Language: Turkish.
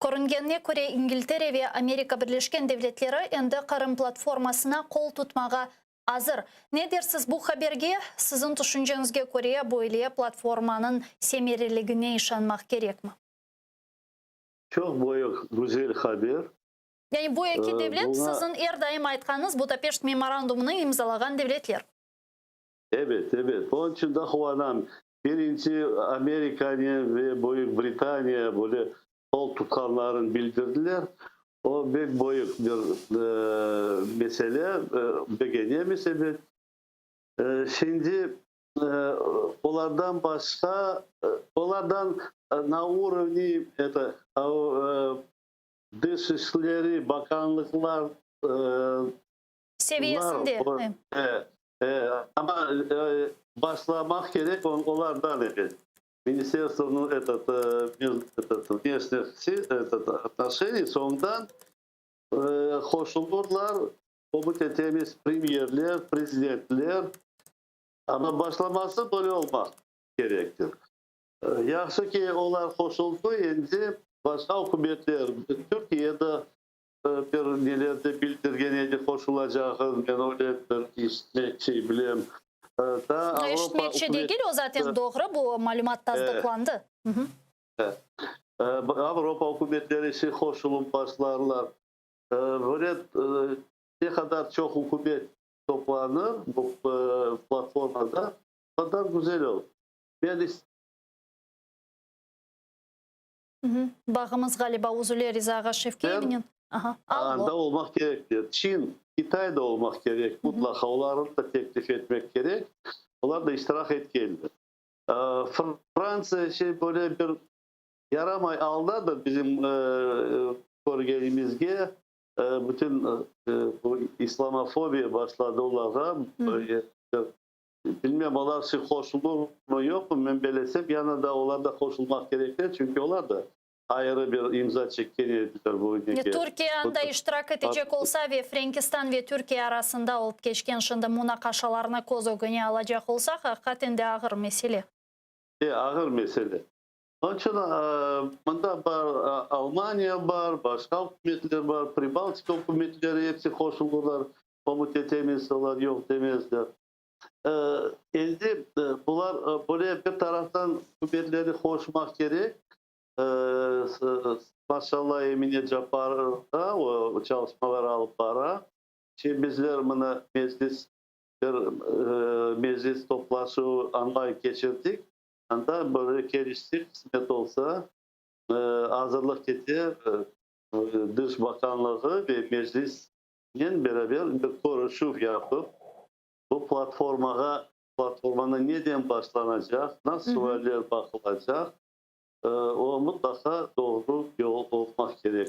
көрінгеніне көре Ингілтере ве Америка Бірлешкен Девлетлері енді қарым платформасына қол тұтмаға азыр. Не дерсіз бұл хаберге? Сіздің түшінженізге көре бойле платформаның семерілігіне ішанмақ керек ма? Чоқ бойық güzel қабер. Яғни бұл э, екі девлет сіздің әрдайым айтқаныз Будапешт меморандумын имзалаған девлетлер. Evet, evet. Оның үшін de Birinci Amerika'ya ve Бойық Британия, kol tutanların bildirdiler. O büyük büyük bir e, mesele, e, begene mesele. E, şimdi e, onlardan başka, e, onlardan e, na уровне это, e, Dışişleri Bakanlıklar e, Seviyesinde. Bunlar- Evet. E, e, ama e, başlamak gerek on, onlardan evet. Министерством этот, э, мез- этот, внешних си- этот, отношений sonradan e, koşulurlar. Komitemiz premierler, prezidentler ama başlaması böyle olmak gerektir. E, Yaxşı ki onlar koşuldu, endi başka hükümetler Türkiye'de e, bir nelerde bildirgen edi koşulacağını ben öyle bir iş- şey bileyim. да эшмекчи дегил о затем тогры бул маалымат тастыкланды Avrupa hükümetleri hoşulun başlarlar. Böyle e, e, platformada kadar Бағымыз Ризаға Aha. olmak gerektir. Çin, Kitay'da olmak gerek. Mutlaka onların da teklif etmek gerek. Onlar da iştirak etmelidir. Ee, Fr- Fransa şey böyle bir yarım ay aldadır bizim e. E, bütün e, bu İslamofobi başladı onlara. Böyle, bilmiyorum onlar şey koşulur mu yok mu ben belesem yanında onlar da koşulmak gerekir. Çünkü onlar da ayrı bir imza ülkeye. Türkiye'de iştirak edecek olsa ve Frankistan ve Türkiye arasında olup geçken şimdi münakaşalarına koz ögüne alacak olsa hakikaten de ağır mesele. E, ağır mesele. Onun için e, bunda var, e, Almanya var, başka hükümetler var, Pribaltika hükümetleri hepsi koşulurlar. Komitetemiz var, yok demezler. E, Endi e, bunlar böyle bir taraftan hükümetleri koşmak gerek. E, s- Maşallah Emine Cabbar da o çalışmalar alıp bara. Şimdi bizler bunu meclis bir e, meclis toplaşı anlayıp geçirdik. Anda böyle geliştik kısmet olsa e, hazırlık etti e, Dış Bakanlığı ve meclisle beraber bir konuşup yapıp bu platformaya platformana neden başlanacak, nasıl sualler bakılacak, o mutlaka doğru yol olmak gerek.